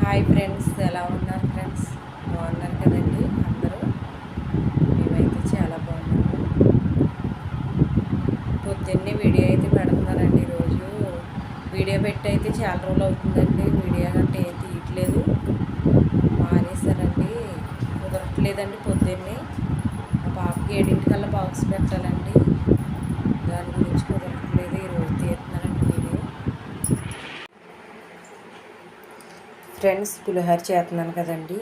Hi friends ఎలా ఉన్నారు friends బాగున్నారు కదండి అందరూ? మేమైతే చాలా బాగున్నాము. పొద్దున్నే వీడియో అయితే పెడుతున్నారండి ఈరోజు వీడియో పెట్టి అయితే చాలా రోజులు అవుతుందండి. వీడియో అంటే ఏం తీయట్లేదు. మానేశానండి. కుదరట్లేదండి పొద్దున్నే. మా పాపకి ఏడింటికల్లా బాక్స్ పెట్టాలండి. దాని గురించి కుదరట్లేదు ఈరోజు తీస్తున్నానండి వీడియో ఫ్రెండ్స్ పులిహోర చేస్తున్నాను కదండి.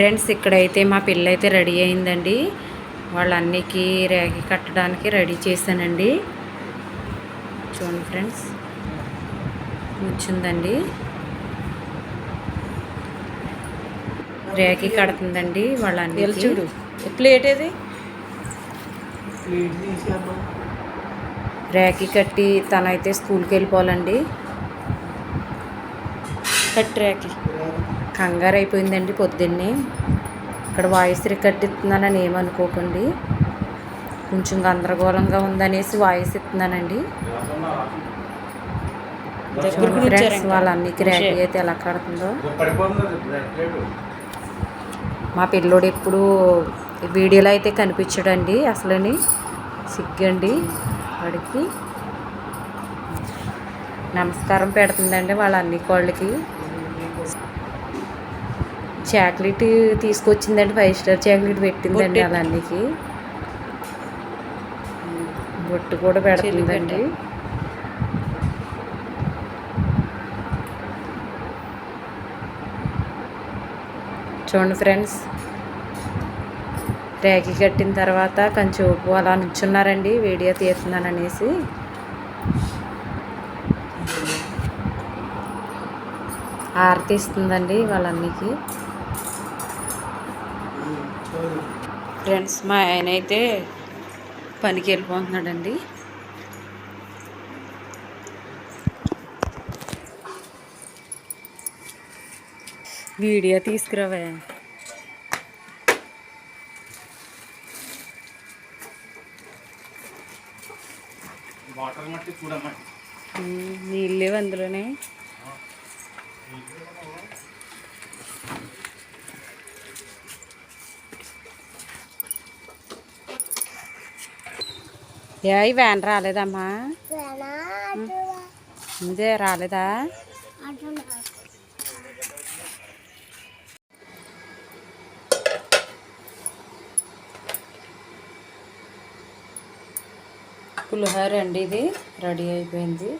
ఫ్రెండ్స్ ఇక్కడైతే మా పిల్ల అయితే రెడీ అయిందండి. వాళ్ళ అన్నికి రేగి కట్టడానికి రెడీ చేశానండి. చూడండి ఫ్రెండ్స్ కూర్చుందండి. రేగి కడుతుందండి వాళ్ళ అన్ని చూడు ప్లేట్ ఏది? రేకి కట్టి తనైతే స్కూల్కి వెళ్ళిపోవాలండి కట్రాకి కంగారు అయిపోయిందండి పొద్దున్నే. ఇక్కడ వాయిస్ రికార్డ్ ఇస్తున్నానని ఏమనుకోకండి. కొంచెం గందరగోళంగా ఉందనేసి వాయిస్ ఇస్తున్నానండి. ఫ్రెండ్స్ వచ్చారంట. వాళ్ళ అన్నికి ర్యాకీ అయితే ఎలా కడుతుందో. మా పిల్లోడు ఎప్పుడు వీడియోలో అయితే కనిపించడండి అసలని. సిగ్గండి వాడికి. నమస్కారం పెడుతుందండి వాళ్ళ అన్ని కోళ్ళకి. చాక్లెట్ తీసుకొచ్చిందండి ఫైవ్ స్టార్ చాక్లెట్ పెట్టిందండి అన్నికి బొట్టు కూడా పెడుతుందండి చూడండి ఫ్రెండ్స్ రేగి కట్టిన తర్వాత కొంచెం ఉప్పు అలా నుంచున్నారండి వీడియో తీస్తున్నాను అనేసి. ఆరతి ఇస్తుందండి వాళ్ళన్నికి ఫ్రెండ్స్ మా ఆయన అయితే పనికి వెళ్ళిపోతున్నాడండి. వీడియో తీసుకురావా. నీళ్ళేవి అందులోనే. ఏ వ్యాన్ రాలేదమ్మా? ఇదే రాలేదా? పులిహోర అండి ఇది. రెడీ అయిపోయింది.